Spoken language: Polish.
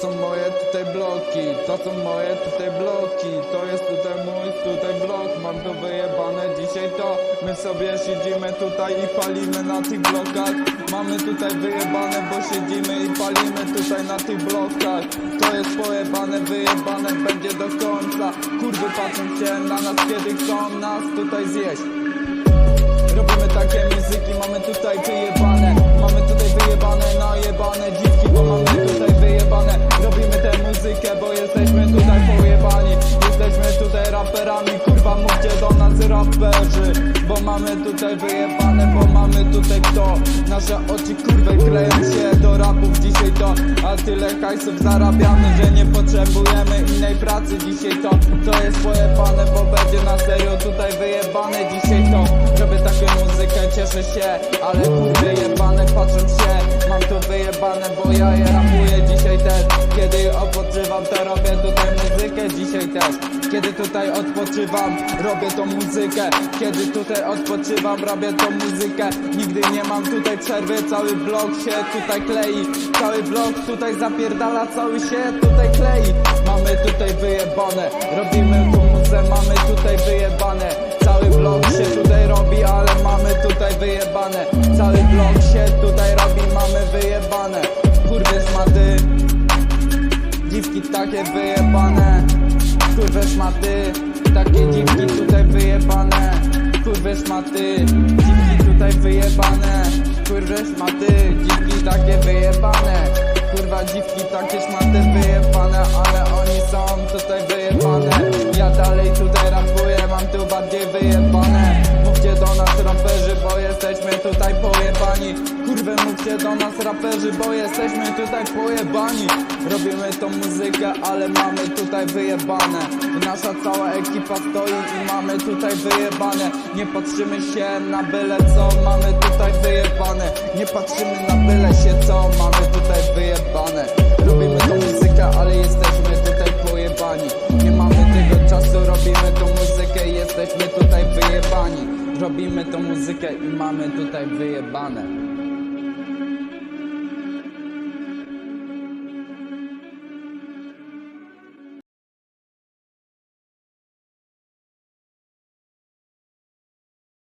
są moje tutaj bloki, to są moje tutaj bloki, to jest tutaj mój tutaj blok, mam to wyjebane dzisiaj to, my sobie siedzimy tutaj i palimy na tych blokach, mamy tutaj wyjebane, bo siedzimy i palimy tutaj na tych blokach, to jest pojebane, wyjebane będzie do końca, kurwy patrzą się na nas, kiedy chcą nas tutaj zjeść. Robimy takie muzyki, mamy tutaj wyjebane raperzy Bo mamy tutaj wyjebane, bo mamy tutaj to. Nasze oczy kurwa kleją się do rapów dzisiaj to. A tyle hajsów zarabiamy, że nie potrzebujemy innej pracy dzisiaj to. To jest pojebane, bo będzie na serio tutaj wyjebane dzisiaj to. Robię taką muzykę, cieszę się, ale kurde jebane się Mam to wyjebane, bo ja je odpoczywam, to robię tutaj muzykę. Dzisiaj też Kiedy tutaj odpoczywam, robię tą muzykę. Kiedy tutaj odpoczywam, robię tą muzykę. Nigdy nie mam tutaj przerwy, cały blok się tutaj klei. Cały blok tutaj zapierdala, cały się tutaj klei. Mamy tutaj wyjebane, robimy tą muzę, mamy tutaj wyjebane. Cały blok się tutaj robi, ale mamy tutaj wyjebane. Cały blok się tutaj robi, wyjebane. Kurwe Takie dziwki tutaj wyjebane. Kurwe szmaty Dziwki tutaj wyjebane. Kurwe szmaty Dziwki takie wyjebane. Kurwa dziwki takie szmaty wyjebane Ale oni są tutaj wyjebane. Ja dalej tutaj rapuję Mam tu bardziej wyjebane. Mówcie do nas raperzy Bo jesteśmy tutaj pojebani Kurwy mówcie do nas raperzy Bo jesteśmy tutaj pojebani. Robimy tą muzykę, ale mamy tutaj wyjebane. Nasza cała ekipa stoi i mamy tutaj wyjebane. Nie patrzymy się na byle co Mamy tutaj wyjebane. Nie patrzymy na byle się co Mamy tutaj wyjebane. Robimy tą muzykę, ale jesteśmy tutaj pojebani. Nie mamy tego czasu, robimy tą muzykę Jesteśmy tutaj wyjebani. Robimy tą muzykę i mamy tutaj wyjebane